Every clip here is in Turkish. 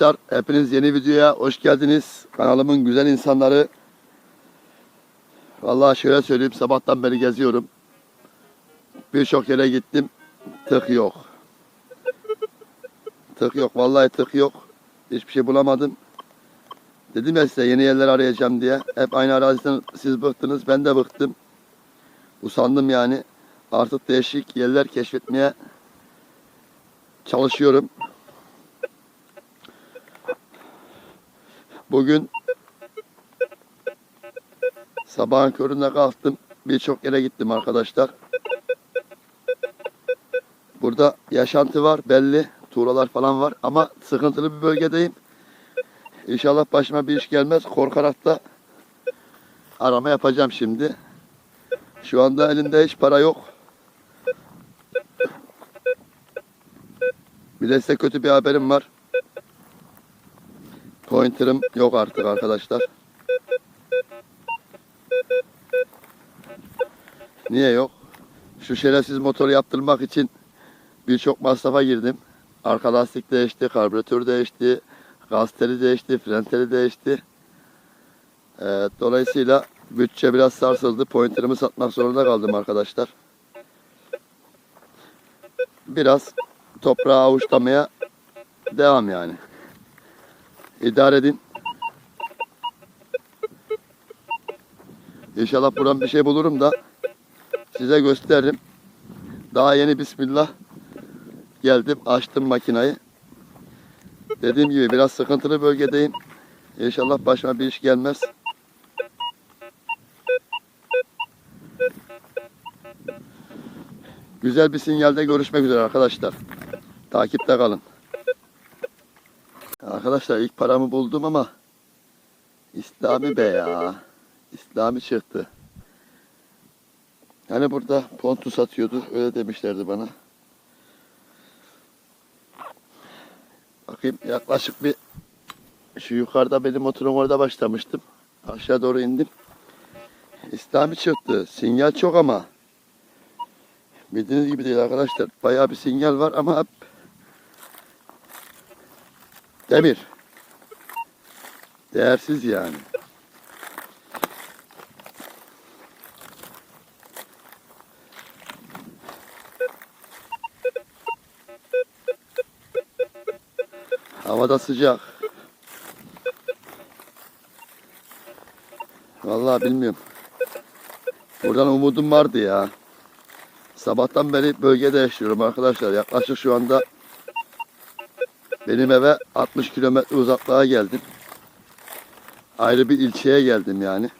Arkadaşlar hepiniz yeni videoya hoş geldiniz. Kanalımın güzel insanları. Vallahi şöyle söyleyeyim sabahtan beri geziyorum. Birçok yere gittim. Tık yok. Tık yok. Vallahi tık yok. Hiçbir şey bulamadım. Dedim ya size yeni yerler arayacağım diye. Hep aynı araziden siz bıktınız. Ben de bıktım. Usandım yani. Artık değişik yerler keşfetmeye çalışıyorum. Bugün sabahın köründe kalktım. Birçok yere gittim arkadaşlar. Burada yaşantı var belli. Tuğralar falan var ama sıkıntılı bir bölgedeyim. İnşallah başıma bir iş gelmez. Korkarak da arama yapacağım şimdi. Şu anda elimde hiç para yok. Bir de size kötü bir haberim var. Pointer'ım yok artık arkadaşlar. Niye yok? Şu şerefsiz motoru yaptırmak için birçok masrafa girdim. Arka lastik değişti, karbüratör değişti, gaz teli değişti, fren teli değişti. Ee, dolayısıyla bütçe biraz sarsıldı. Pointer'ımı satmak zorunda kaldım arkadaşlar. Biraz toprağı avuçlamaya devam yani. İdare edin. İnşallah buradan bir şey bulurum da size gösteririm. Daha yeni bismillah geldim açtım makinayı. Dediğim gibi biraz sıkıntılı bölgedeyim. İnşallah başıma bir iş gelmez. Güzel bir sinyalde görüşmek üzere arkadaşlar. Takipte kalın. Arkadaşlar ilk paramı buldum ama İslami be ya. İslami çıktı. Yani burada pontu satıyordu. Öyle demişlerdi bana. Bakayım yaklaşık bir şu yukarıda benim oturum orada başlamıştım. Aşağı doğru indim. İslami çıktı. Sinyal çok ama. Bildiğiniz gibi değil arkadaşlar. Bayağı bir sinyal var ama demir. Değersiz yani. Havada sıcak. Vallahi bilmiyorum. Buradan umudum vardı ya. Sabahtan beri bölgede yaşıyorum arkadaşlar. Yaklaşık şu anda benim eve 60 kilometre uzaklığa geldim. Ayrı bir ilçeye geldim yani.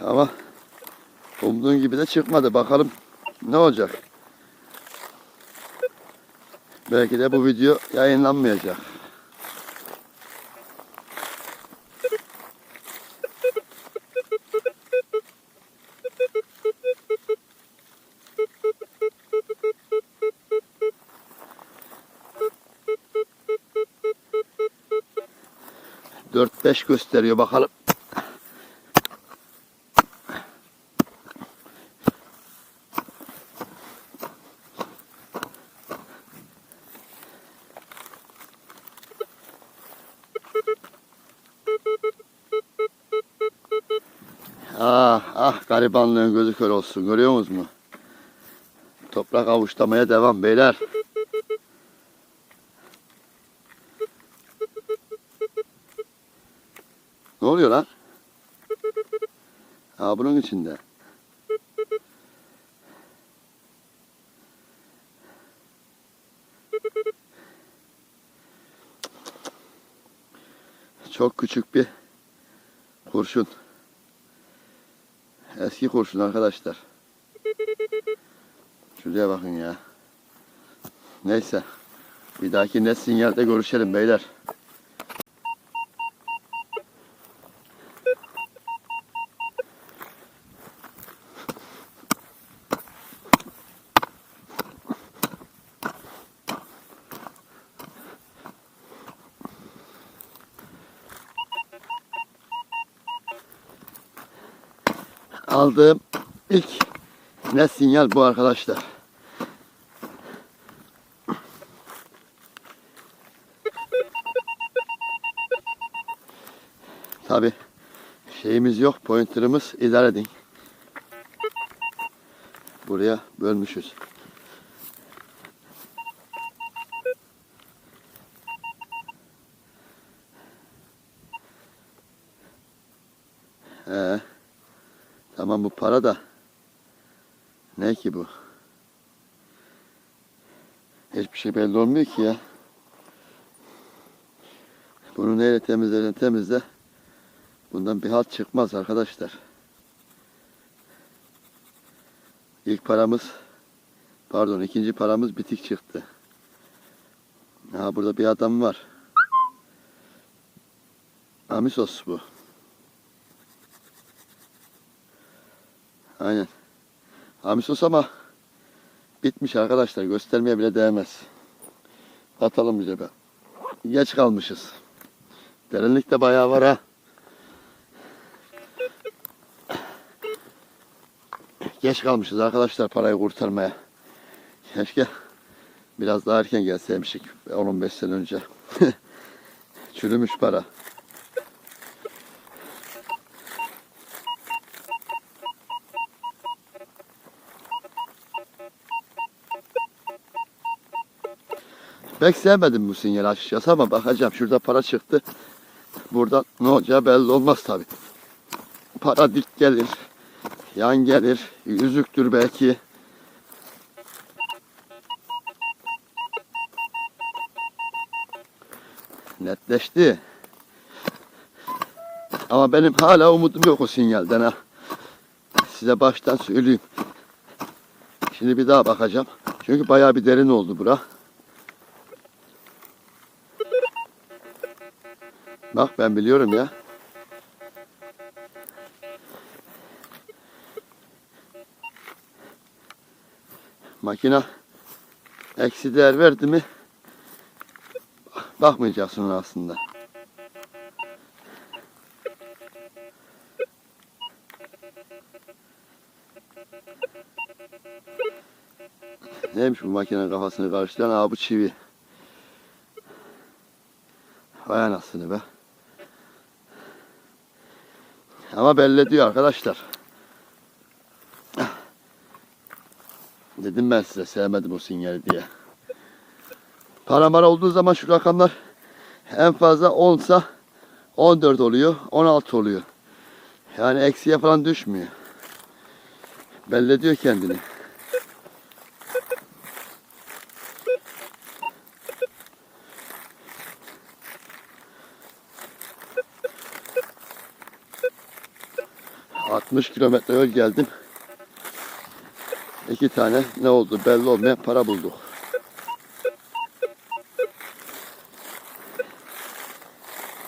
Ama umduğum gibi de çıkmadı. Bakalım ne olacak. Belki de bu video yayınlanmayacak. Dört beş gösteriyor bakalım. Ah ah garibanlığın gözü kör olsun görüyor musunuz mu? Toprak avuçlamaya devam beyler. Ne oluyor lan? Ha bunun içinde. Çok küçük bir kurşun. Eski kurşun arkadaşlar. Şuraya bakın ya. Neyse. Bir dahaki net sinyalde görüşelim beyler. aldığım ilk net sinyal bu arkadaşlar. Tabi şeyimiz yok, pointerımız idare edin. Buraya bölmüşüz. Tamam bu para da ne ki bu? Hiçbir şey belli olmuyor ki ya. Bunu neyle temizlersen temizle. Bundan bir halt çıkmaz arkadaşlar. İlk paramız pardon ikinci paramız bitik çıktı. Ha burada bir adam var. Amisos bu. Aynen. Amisos ama bitmiş arkadaşlar. Göstermeye bile değmez. Atalım bize be. Geç kalmışız. Derinlik de bayağı var ha. Geç kalmışız arkadaşlar parayı kurtarmaya. Keşke biraz daha erken gelseymişik 10-15 sene önce. Çürümüş para. Pek sevmedim bu sinyali açıkçası ama bakacağım. Şurada para çıktı. Buradan ne olacağı belli olmaz tabi. Para dik gelir. Yan gelir. Yüzüktür belki. Netleşti. Ama benim hala umudum yok o sinyalden ha. Size baştan söyleyeyim. Şimdi bir daha bakacağım. Çünkü bayağı bir derin oldu bura. Bak ben biliyorum ya. Makina eksi değer verdi mi bakmayacaksın aslında. Neymiş bu makinenin kafasını karıştıran? Aa bu çivi. Vay anasını be. Ama belli ediyor arkadaşlar. Dedim ben size sevmedim o sinyali diye. Para mara olduğu zaman şu rakamlar en fazla 10 sa 14 oluyor, 16 oluyor. Yani eksiye falan düşmüyor. Belli ediyor kendini. ...60 kilometre yol geldim. İki tane ne oldu belli olmayan para bulduk.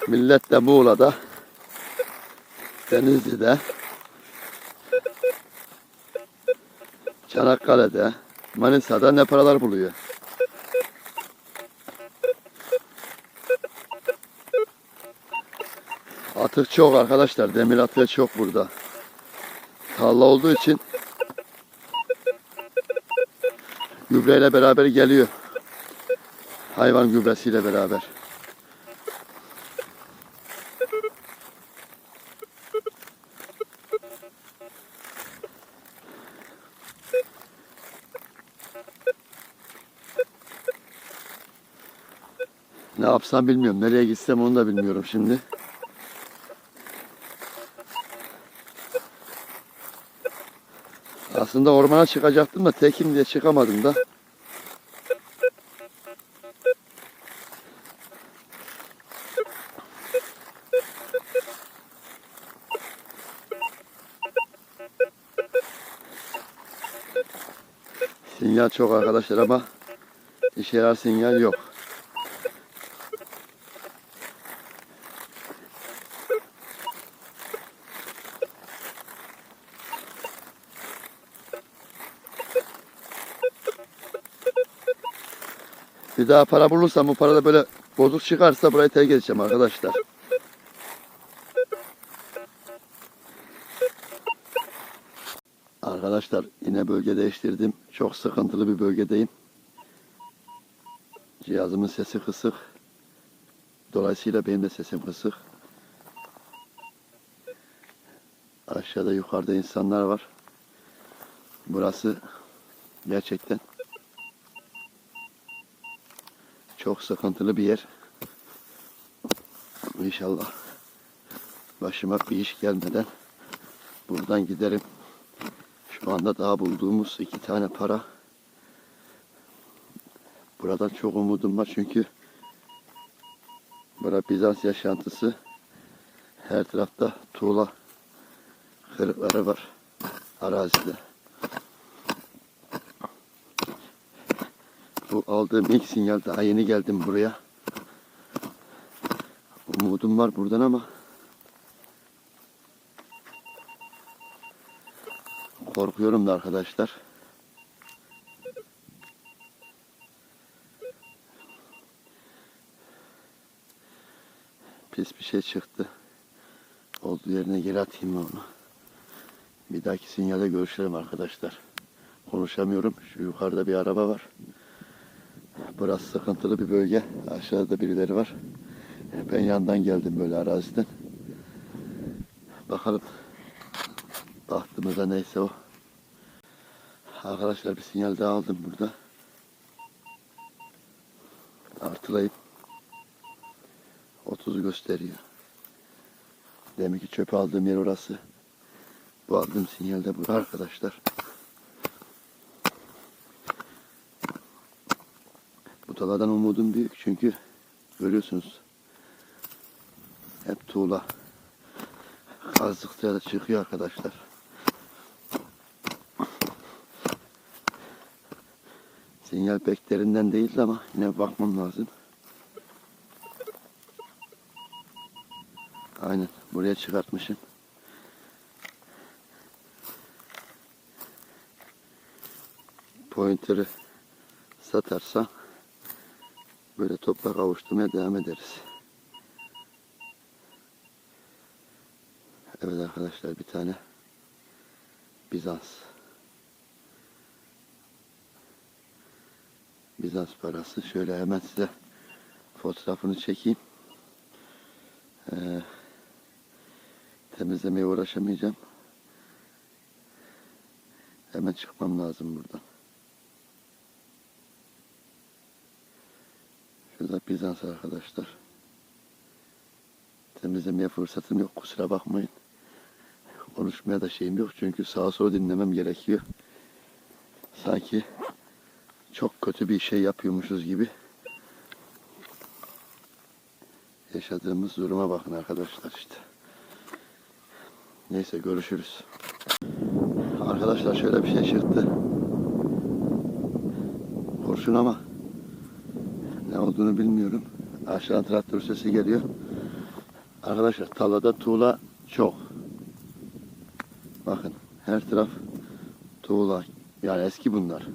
Millet de Muğla'da, Denizli'de, Çanakkale'de, Manisa'da ne paralar buluyor. Atık çok arkadaşlar. Demir atığı çok burada. Tarla olduğu için gübreyle beraber geliyor. Hayvan gübresiyle beraber. Ne yapsam bilmiyorum. Nereye gitsem onu da bilmiyorum şimdi. Aslında ormana çıkacaktım da tekim diye çıkamadım da. Sinyal çok arkadaşlar ama işe yarar sinyal yok. Daha para bulursam bu parada böyle bozuk çıkarsa burayı terk edeceğim arkadaşlar. Arkadaşlar yine bölge değiştirdim. Çok sıkıntılı bir bölgedeyim. Cihazımın sesi kısık. Dolayısıyla benim de sesim kısık. Aşağıda yukarıda insanlar var. Burası gerçekten çok sıkıntılı bir yer. İnşallah başıma bir iş gelmeden buradan giderim. Şu anda daha bulduğumuz iki tane para. Buradan çok umudum var çünkü Bura Bizans yaşantısı. Her tarafta tuğla kırıkları var arazide. Bu aldığım ilk sinyal daha yeni geldim buraya. Umudum var buradan ama korkuyorum da arkadaşlar. Pis bir şey çıktı. Olduğu yerine geri atayım mı onu? Bir dahaki sinyalde görüşelim arkadaşlar. Konuşamıyorum. Şu yukarıda bir araba var. Burası sıkıntılı bir bölge. Aşağıda birileri var. Ben yandan geldim böyle araziden. Bakalım. Bahtımıza neyse o. Arkadaşlar bir sinyal daha aldım burada. Artılayıp 30 gösteriyor. Demek ki çöpe aldığım yer orası. Bu aldığım sinyal de bu arkadaşlar. Bu taladan umudum büyük çünkü görüyorsunuz hep tuğla kazdıkça da çıkıyor arkadaşlar. Sinyal pek derinden değildi ama yine bakmam lazım. Aynen buraya çıkartmışım. Pointer'ı satarsa böyle toprak avuşturmaya devam ederiz. Evet arkadaşlar bir tane Bizans Bizans parası. Şöyle hemen size fotoğrafını çekeyim. Ee, temizlemeye uğraşamayacağım. Hemen çıkmam lazım buradan. Şurada Bizans arkadaşlar. Temizlemeye fırsatım yok kusura bakmayın. Konuşmaya da şeyim yok çünkü sağa sola dinlemem gerekiyor. Sanki çok kötü bir şey yapıyormuşuz gibi. Yaşadığımız duruma bakın arkadaşlar işte. Neyse görüşürüz. Arkadaşlar şöyle bir şey çıktı. Kurşun ama ne olduğunu bilmiyorum. Aşağıdan traktör sesi geliyor. Arkadaşlar tarlada tuğla çok. Bakın her taraf tuğla. Yani eski bunlar.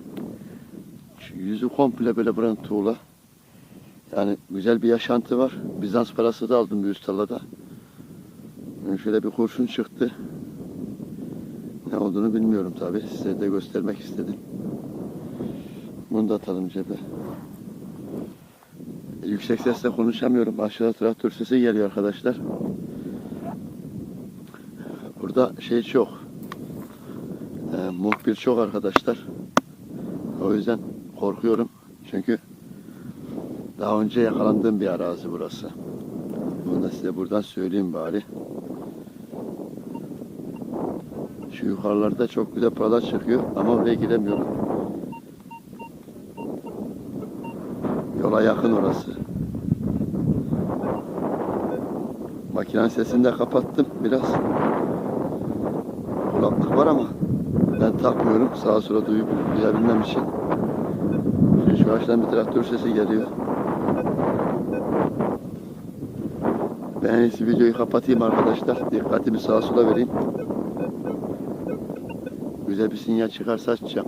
Yüzü komple böyle buranın tuğla. Yani güzel bir yaşantı var. Bizans parası da aldım bir üst tarlada. Yani şöyle bir kurşun çıktı. Ne olduğunu bilmiyorum tabi. Size de göstermek istedim. Bunu da atalım cebe. Yüksek sesle konuşamıyorum. Aşağıda traktör sesi geliyor arkadaşlar. Burada şey çok. E, muhbir çok arkadaşlar. O yüzden korkuyorum. Çünkü daha önce yakalandığım bir arazi burası. Bunu da size buradan söyleyeyim bari. Şu yukarılarda çok güzel paralar çıkıyor ama oraya giremiyorum. Yola yakın orası. Makinenin sesini de kapattım biraz. Kulaklık var ama ben takmıyorum sağa sola duyup duyabilmem için. Şimdi şu ağaçtan bir traktör sesi geliyor. Ben en videoyu kapatayım arkadaşlar. Dikkatimi sağa sola vereyim. Güzel bir sinyal çıkarsa açacağım.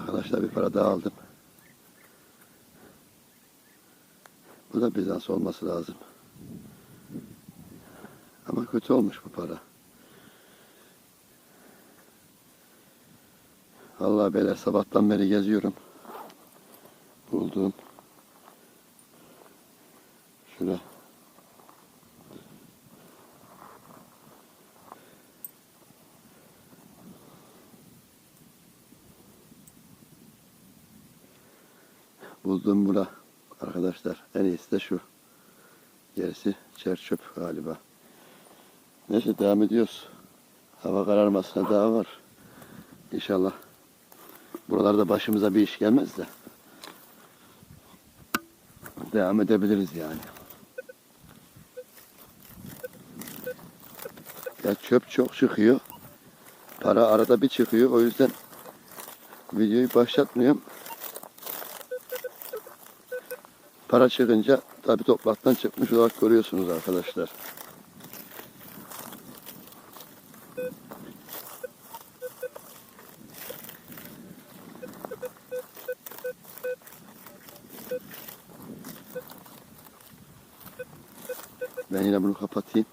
Arkadaşlar bir para daha aldım. Bizans olması lazım. Ama kötü olmuş bu para. Vallahi beyler sabahtan beri geziyorum. Buldum. Şöyle. Buldum bura arkadaşlar. En iyisi de şu. Gerisi çer çöp galiba. Neyse devam ediyoruz. Hava kararmasına daha var. İnşallah. Buralarda başımıza bir iş gelmez de. Devam edebiliriz yani. Ya çöp çok çıkıyor. Para arada bir çıkıyor. O yüzden videoyu başlatmıyorum. Para çıkınca tabi topraktan çıkmış olarak görüyorsunuz arkadaşlar. Ben yine bunu kapatayım.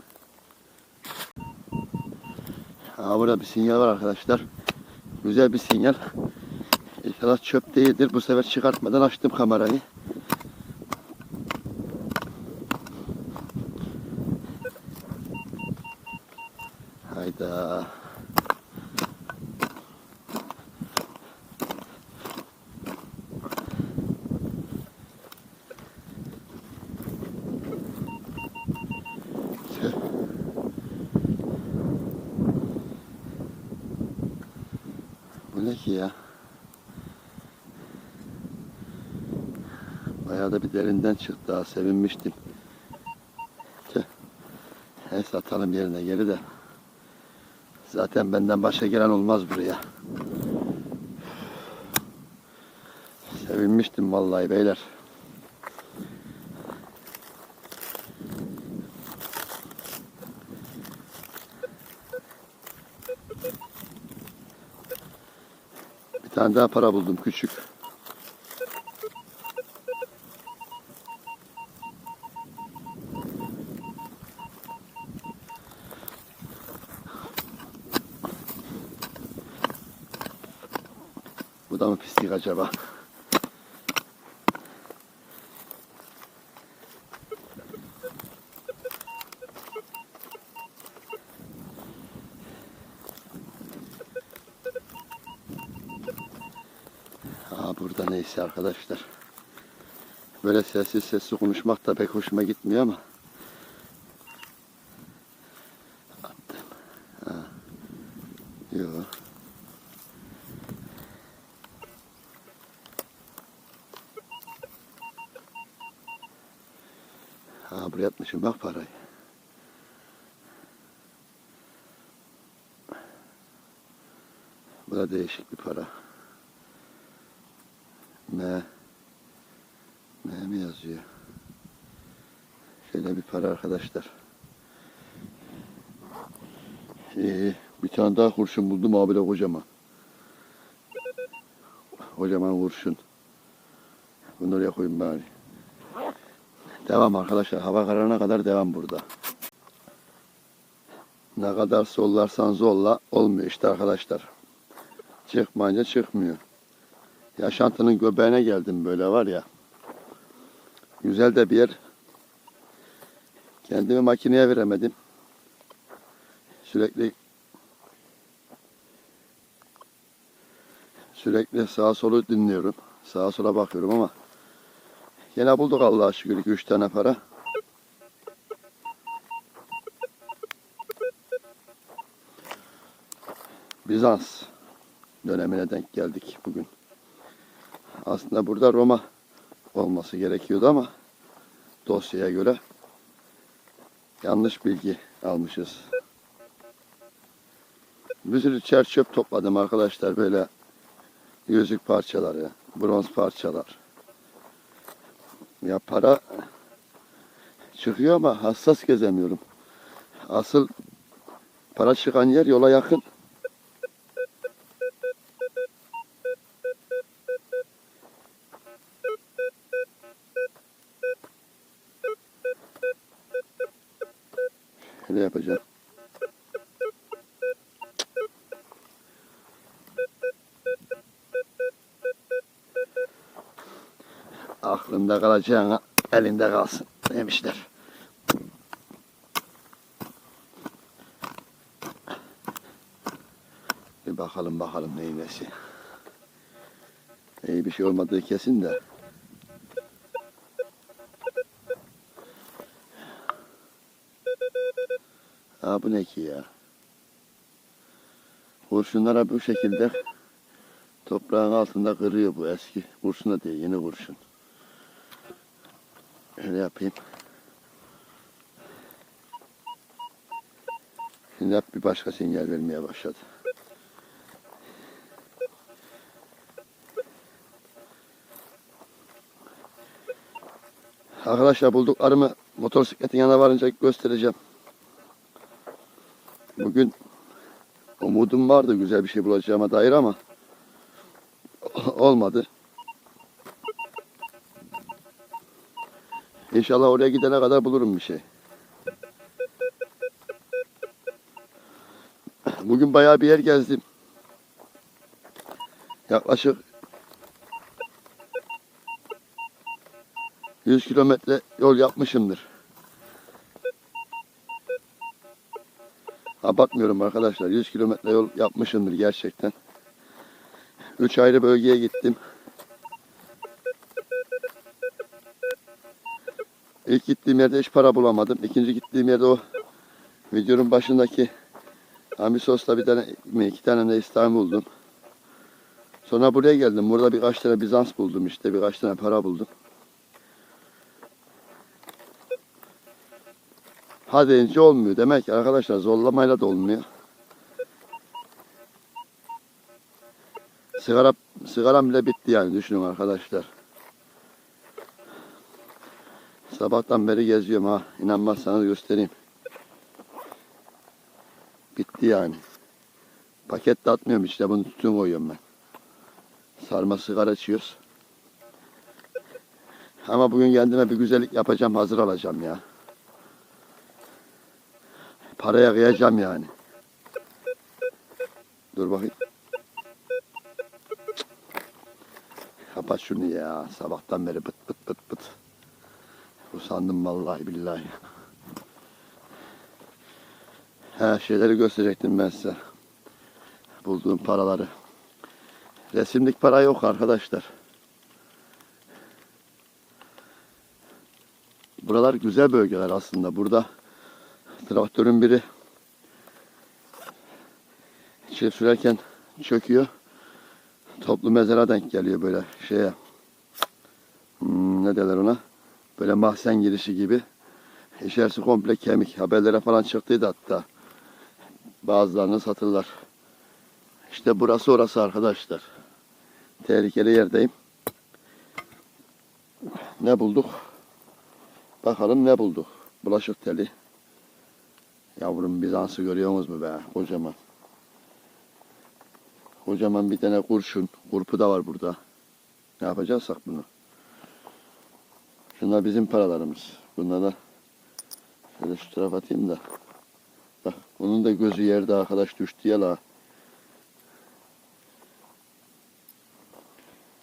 Ha, burada bir sinyal var arkadaşlar. Güzel bir sinyal. İnşallah çöp değildir. Bu sefer çıkartmadan açtım kamerayı. Hayda. Tüh. Bu ne ki ya? Bayağı da bir derinden çıktı. Daha sevinmiştim. Neyse atalım yerine geri de. Zaten benden başka gelen olmaz buraya. Sevinmiştim vallahi beyler. Bir tane daha para buldum küçük. Bu da mı pislik acaba? Aa, burada neyse arkadaşlar. Böyle sessiz sessiz konuşmak da pek hoşuma gitmiyor ama. Attım. Ha. Yok. Ha buraya atmışım bak parayı. Bu da değişik bir para. M. M mi yazıyor? Şöyle bir para arkadaşlar. Ee, bir tane daha kurşun buldum abi de kocaman. Kocaman kurşun. Bunu oraya koyayım bari. Devam arkadaşlar. Hava kararına kadar devam burada. Ne kadar sollarsan zolla olmuyor işte arkadaşlar. Çıkmayınca çıkmıyor. Yaşantının göbeğine geldim böyle var ya. Güzel de bir yer. Kendimi makineye veremedim. Sürekli sürekli sağa solu dinliyorum. Sağa sola bakıyorum ama Yine bulduk Allah'a şükür 2-3 tane para. Bizans dönemine denk geldik bugün. Aslında burada Roma olması gerekiyordu ama dosyaya göre yanlış bilgi almışız. Bir sürü çer çöp topladım arkadaşlar böyle yüzük parçaları, bronz parçalar. Ya para çıkıyor ama hassas gezemiyorum. Asıl para çıkan yer yola yakın. başında kalacağına elinde kalsın demişler. Bir bakalım bakalım neyin. İyi bir şey olmadığı kesin de. Aa bu ne ki ya? Kurşunlara bu şekilde toprağın altında kırıyor bu eski kurşun değil yeni kurşun. Öyle yapayım. Şimdi hep bir başka sinyal vermeye başladı. Arkadaşlar bulduklarımı motosikletin yanına varınca göstereceğim. Bugün umudum vardı güzel bir şey bulacağıma dair ama olmadı. İnşallah oraya gidene kadar bulurum bir şey. Bugün bayağı bir yer gezdim. Yaklaşık 100 kilometre yol yapmışımdır. Abartmıyorum arkadaşlar. 100 kilometre yol yapmışımdır gerçekten. 3 ayrı bölgeye gittim. İlk gittiğim yerde hiç para bulamadım. İkinci gittiğim yerde o videonun başındaki Amisos'ta bir tane mi iki tane de buldum. Sonra buraya geldim. Burada birkaç tane Bizans buldum işte. Birkaç tane para buldum. Ha deyince olmuyor. Demek ki arkadaşlar zorlamayla da olmuyor. Sigara, sigaram bile bitti yani düşünün arkadaşlar. Sabahtan beri geziyorum ha. İnanmazsanız göstereyim. Bitti yani. Paket de atmıyorum işte bunu tütün koyuyorum ben. Sarma sigara içiyoruz. Ama bugün kendime bir güzellik yapacağım hazır alacağım ya. Paraya kıyacağım yani. Dur bakayım. Kapat şunu ya. Sabahtan beri bıt bıt bıt bıt. Usandım vallahi billahi. Her şeyleri gösterecektim ben size. Bulduğum paraları. Resimlik para yok arkadaşlar. Buralar güzel bölgeler aslında. Burada traktörün biri şey sürerken çöküyor. Toplu mezara denk geliyor böyle şeye. Hmm, ne derler ona? Böyle mahzen girişi gibi. İçerisi komple kemik. Haberlere falan çıktıydı hatta. Bazılarını satırlar. İşte burası orası arkadaşlar. Tehlikeli yerdeyim. Ne bulduk? Bakalım ne bulduk? Bulaşık teli. Yavrum Bizans'ı görüyorsunuz mu be? Kocaman. Kocaman bir tane kurşun. Kurpu da var burada. Ne yapacaksak bunu? Şunlar bizim paralarımız. Bunlar da şöyle şu tarafa atayım da. Bak bunun da gözü yerde arkadaş düştü ya la.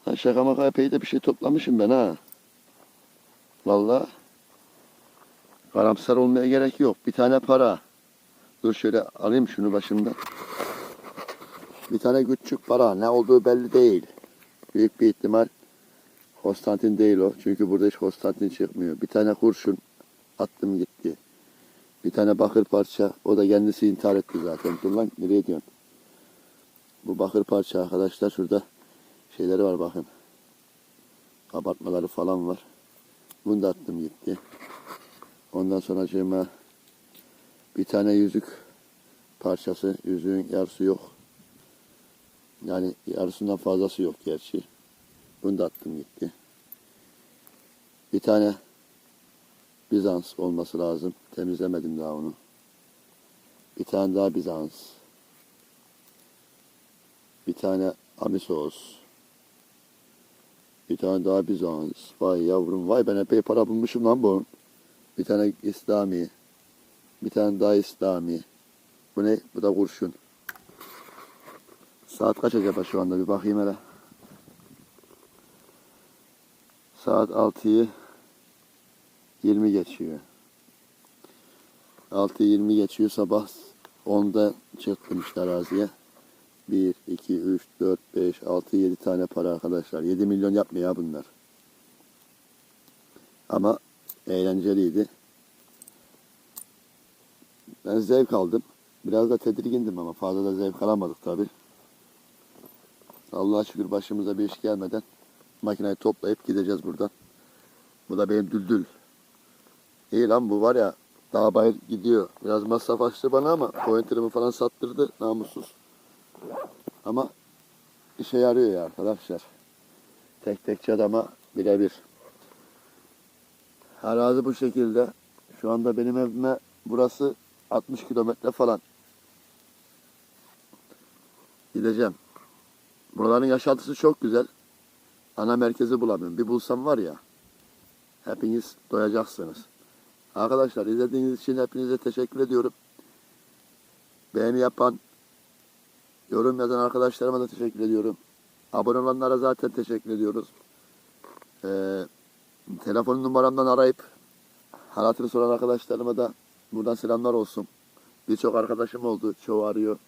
Ha şaka maka epey de bir şey toplamışım ben ha. Vallahi karamsar olmaya gerek yok. Bir tane para. Dur şöyle alayım şunu başımdan. Bir tane küçük para. Ne olduğu belli değil. Büyük bir ihtimal Konstantin değil o. Çünkü burada hiç Konstantin çıkmıyor. Bir tane kurşun attım gitti. Bir tane bakır parça. O da kendisi intihar etti zaten. Dur lan nereye diyorsun? Bu bakır parça arkadaşlar şurada şeyleri var bakın. Kabartmaları falan var. Bunu da attım gitti. Ondan sonra cema bir tane yüzük parçası. Yüzüğün yarısı yok. Yani yarısından fazlası yok gerçi. Bunu da attım gitti. Bir tane Bizans olması lazım. Temizlemedim daha onu. Bir tane daha Bizans. Bir tane Amisos. Bir tane daha Bizans. Vay yavrum vay ben epey para bulmuşum lan bu. Bir tane İslami. Bir tane daha İslami. Bu ne? Bu da kurşun. Saat kaç acaba şu anda bir bakayım hele. Saat 6'yı 20 geçiyor. 6'yı 20 geçiyor sabah 10'da çıktım işte araziye. 1, 2, 3, 4, 5, 6, 7 tane para arkadaşlar. 7 milyon yapmıyor ya bunlar. Ama eğlenceliydi. Ben zevk aldım. Biraz da tedirgindim ama fazla da zevk alamadık tabi. Allah'a şükür başımıza bir iş gelmeden makineyi toplayıp gideceğiz buradan. Bu da benim düldül. İyi lan bu var ya daha bayır gidiyor. Biraz masraf açtı bana ama pointerimi falan sattırdı namussuz. Ama işe yarıyor ya arkadaşlar. Tek tek adama birebir. Arazi bu şekilde. Şu anda benim evime burası 60 kilometre falan. Gideceğim. Buraların yaşantısı çok güzel. Ana merkezi bulamıyorum. Bir bulsam var ya. Hepiniz doyacaksınız. Arkadaşlar izlediğiniz için hepinize teşekkür ediyorum. Beğeni yapan, yorum yazan arkadaşlarıma da teşekkür ediyorum. Abone olanlara zaten teşekkür ediyoruz. Ee, telefon numaramdan arayıp halatını soran arkadaşlarıma da buradan selamlar olsun. Birçok arkadaşım oldu. Çoğu arıyor.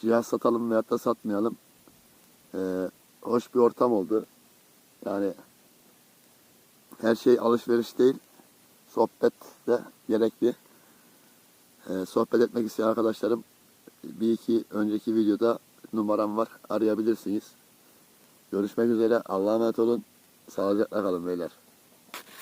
Cihaz satalım veyahut da satmayalım. Ee, hoş bir ortam oldu. Yani her şey alışveriş değil. Sohbet de gerekli. Ee, sohbet etmek isteyen arkadaşlarım bir iki önceki videoda numaram var. Arayabilirsiniz. Görüşmek üzere. Allah'a emanet olun. Sağlıcakla kalın beyler.